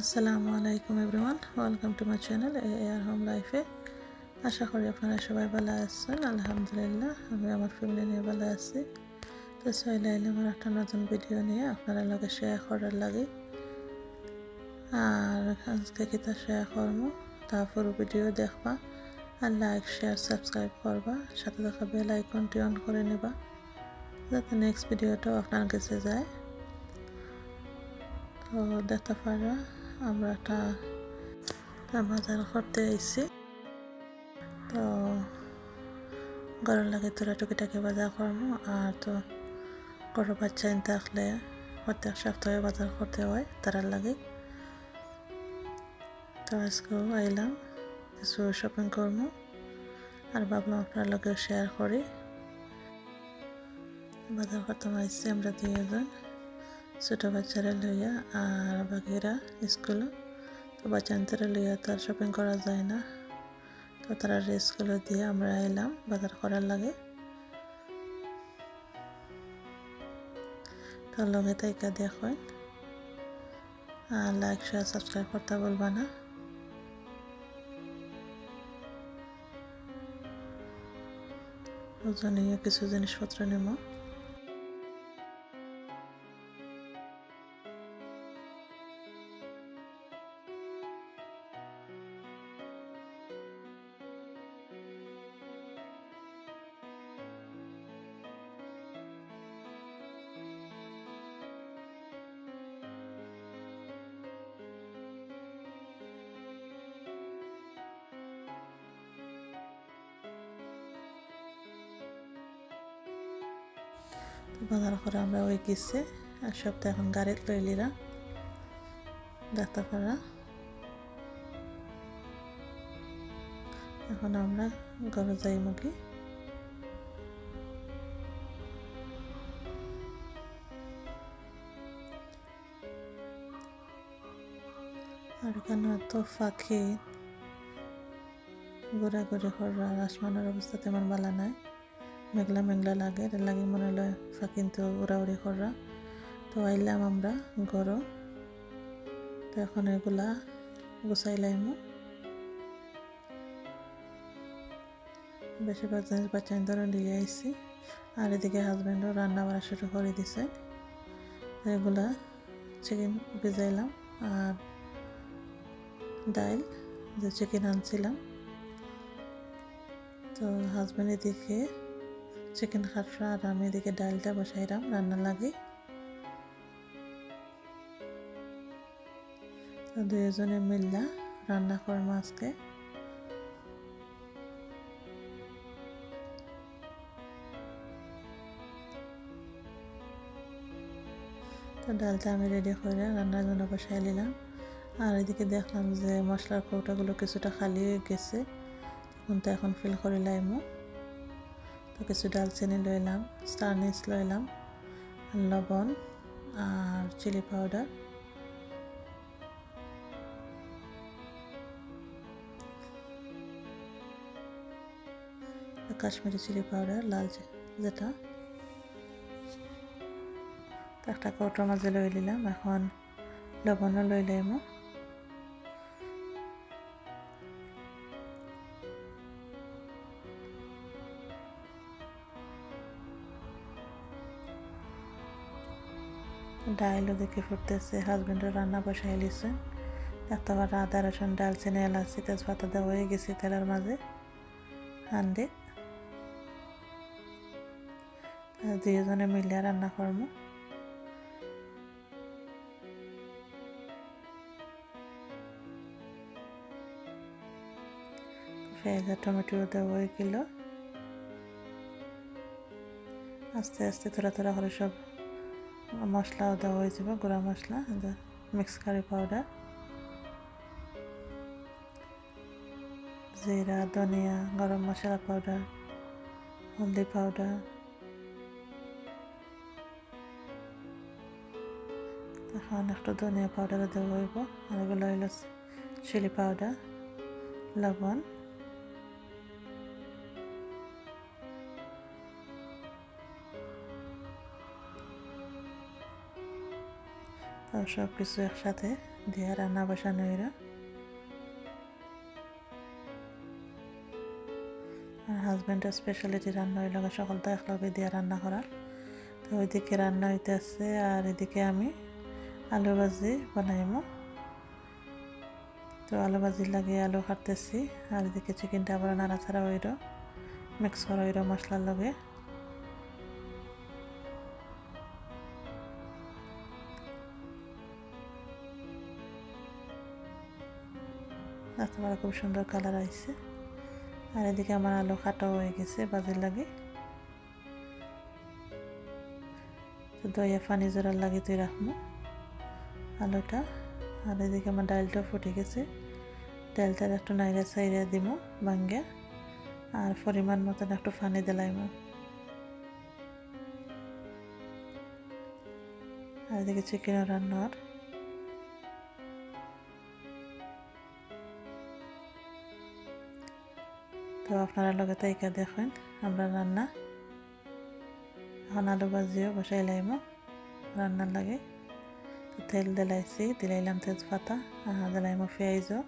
আসসালামু আলাইকুম everyone, welcome to my channel A R home লাইফে। আশা করি আপনারা সবাই ভালো আছেন, আলহামদুলিল্লাহ, আমি আমার ফ্যামিলি নিয়ে ভালো আছি। তো চাইলে আমার একটা নতুন ভিডিও নিয়ে আপনারা লগে শেয়ার করার লাগে। আর আজকে কিতা শেয়ার করব তারপর ভিডিও দেখবা আর লাইক শেয়ার সাবস্ক্রাইব করবা, সাথে দেখা বেল আইকনটি অন করে নেবা, যাতে নেক্সট ভিডিওটাও আপনার কাছে যায়। তো দেখতে পারা আমরা একটা বাজার করতে আইছি তো ঘরের লাগে, তোরা টুকিটাকি বাজার করব আর তো বড় বাচ্চা এনতে আসলে প্রত্যেক সপ্তাহে বাজার করতে হয় তারার লাগে। তো আজকেও আইলাম, কিছু শপিং করব আর ভাবলাম আপনার লগে শেয়ার করি। বাজার করতে আইসি আমরা দুইজন। ছোটো বাচ্চারা লইয়া আর বাকিরা স্কুলে তো বাচ্চান্তরা লইয়া তো আর শপিং করা যায় না তো তারা স্কুলে দিয়ে আমরা এলাম বাজার করার লাগে তো লগে তাইকা দেখেন আর লাইক শেয়ার সাবস্ক্রাইব করতে বলবা না ওজনীয় কিছু জিনিসপত্র নেব বাজার করে আমরা ওই গেছে আর সপ্তাহে এখন গাড়িত লইলিরা ডাক্তারপাড়া এখন আমরা ঘরে যাই মুখে। আর এখানে তো ফাঁকি। ঘোরাঘুরি করার আসমানের অবস্থা তেমন ভালো নাই। মেঘলা মেঘলা লাগে এর লাগে মনে হয় ফাঁকিন তো উড়াউড়ি করা তো আইলাম আমরা গরো তো এখন এগুলা গুছাইলাম বেশিরভাগ জিনিস বাচ্চা ধরে দিয়ে আইসি আর এদিকে হাজব্যান্ডও রান্না বাড়া শুরু করে দিছে। এগুলা চিকেন ভিজাইলাম আর ডাইল যে চিকেন আনছিলাম। তো হাজব্যান্ড এদিকে চিকেন খাটরা আর আমি এদিকে ডালটা বসাইলাম, রান্না লাগে। দুজনে মিললা রান্না করব আজকে। তো ডালটা আমি রেডি করে রান্নার জন্য বসাই নিলাম। আর এদিকে দেখলাম যে মশলার কৌটাগুলো কিছুটা খালি হয়ে গেছে, তখন তো এখন ফিল করে লাইমো। তো কিছু ডালচিনি লইলাম, স্টারনিস লইলাম, লবণ আর chilli powder. Kashmiri chilli powder, লাল যেটা। একটা কৌটোর মাঝে লই নিলাম, এখন লবণও লই লাইমো ডাইলও দেখে ফুটতেছে হাজব্যান্ডের রান্না বসাই লিছে। তারপর আদা রসুন ডালচিনি এলাচি, তেজপাতা দেওয়া হয়ে গেছে তেলের মাঝে। হান্ডি। দুজনে মিলে রান্না করব। পেঁয়াজ টমেটো দেওয়া হয়ে গেল। আস্তে আস্তে থোড়া থোড়া করে সব মশলাও দেওয়া হয়ে যাবে, গুঁড়া মশলা মিক্স কারি পাউডার জিরা, ধনিয়া, গরম মশলা পাউডার হলদি পাউডার এখন একটু ধনিয়া পাউডারও দেওয়া হইব, আর এগুলো হইল চিলি পাউডার লবণ সব কিছু একসাথে দিয়ে রান্না বসানো হইল। আর হাজব্যান্ডের স্পেশালিটি রান্না হইল সকলটা একলগে দিয়ে রান্না করার। তো ওইদিকে রান্না হইতেছে আর এদিকে আমি আলু ভাজি বানাইমো। তো আলু ভাজি লাগে আলু কাটতেছি আর এদিকে চিকেনটা আবার নাড়াচাড়া হইল মিক্স করা হইল মশলার লগে। তারপরে খুব সুন্দর কালার আইছে। আর এদিকে আমার আলু কাটাও হয়ে গেছে বাজির লাগে। তো দইয়া পানি জোড়ার লাগে তুই রাখব আলুটা। আর এদিকে আমার ডালটা ফুটে গেছে। ডালটার একটু নাইরা সাইরা দিব ভাঙ্গে। আর পরিমাণ মতন একটু পানি দিলাইম। আর এদিকে চিকেন রান্নার। আপনারা লগে তাইকা দেখেন, আমরা রান্না। এখন আলু ভাজিও, বসাই লাইম, রান্নার লাগে। তেল দিলাইছি, দিলাইলাম তেজপাতা আর দিলাইমো পেঁয়াজও।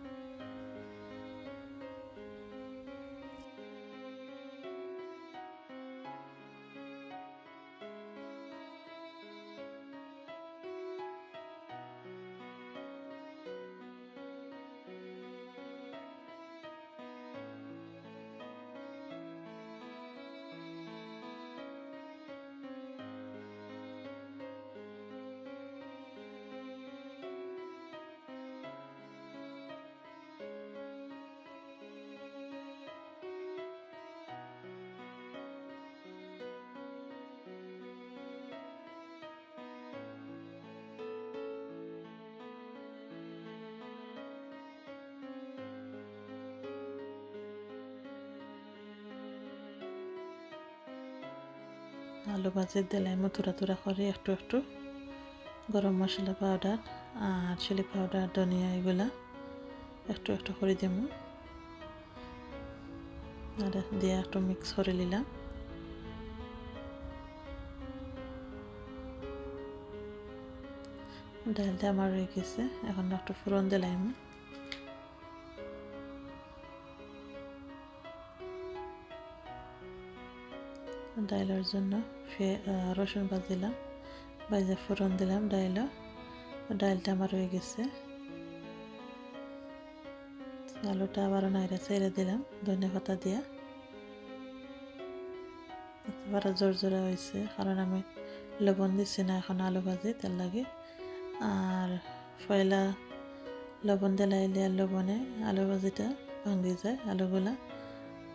আলু ভাজি দিলাম তুরা তুরা করে একটু একটু গরম মশলা পাউডার আর চিলি পাউডার ধনিয়া এগুলা একটু একটু করে দিব আর দিয়ে একটু মিক্স করে নিলাম। ডালটা আমার হয়ে গেছে, এখন একটু ফুরন দিলাম। ডাইলের জন্য। রসুন ভাজিলাম ভাজে ফোড়ন দিলাম ডাইল ডাইলটা আমার হয়ে গেছে। আলুটা আবারও নাইরা ছেড়ে দিলাম, ধনে পাতা দিয়া। এবারে জোর জোরে হয়েছে, কারণ আমি লবণ দিচ্ছি না, এখন আলু ভাজি, তেল লাগে। আর পয়লা লবণ দিলাইলে আর লবণে আলু ভাজিটা ভাঙ্গি যায়, আলুগুলা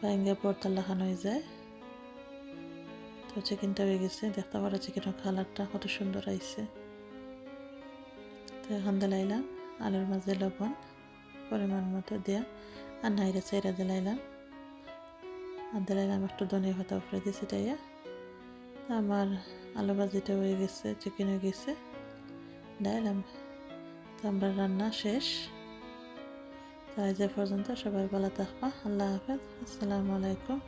ভাঙ্গে পরতাল লাখানো হয়ে যায়। তো চিকেনটা হয়ে গেছে। দেখতে পারো চিকেনের কালারটা কত সুন্দর আইছে। তো এখন দিলাইলাম আলুর মাঝে লবণ, পরিমাণ মতো দিয়া, আর নাইরে চাইরা দিলাইলাম আর দিলাইলাম একটু ধনিয়া পাতা উপরে দিয়েছি তাইয়া আমার আলু ভাজিটা হয়ে গেছে চিকেন হয়ে গেছে। ডাইলাম তো আমরা রান্না শেষ। তাই যে পর্যন্ত সবাই ভালো থাকবা। আল্লাহ হাফেজ। আসসালামু আলাইকুম।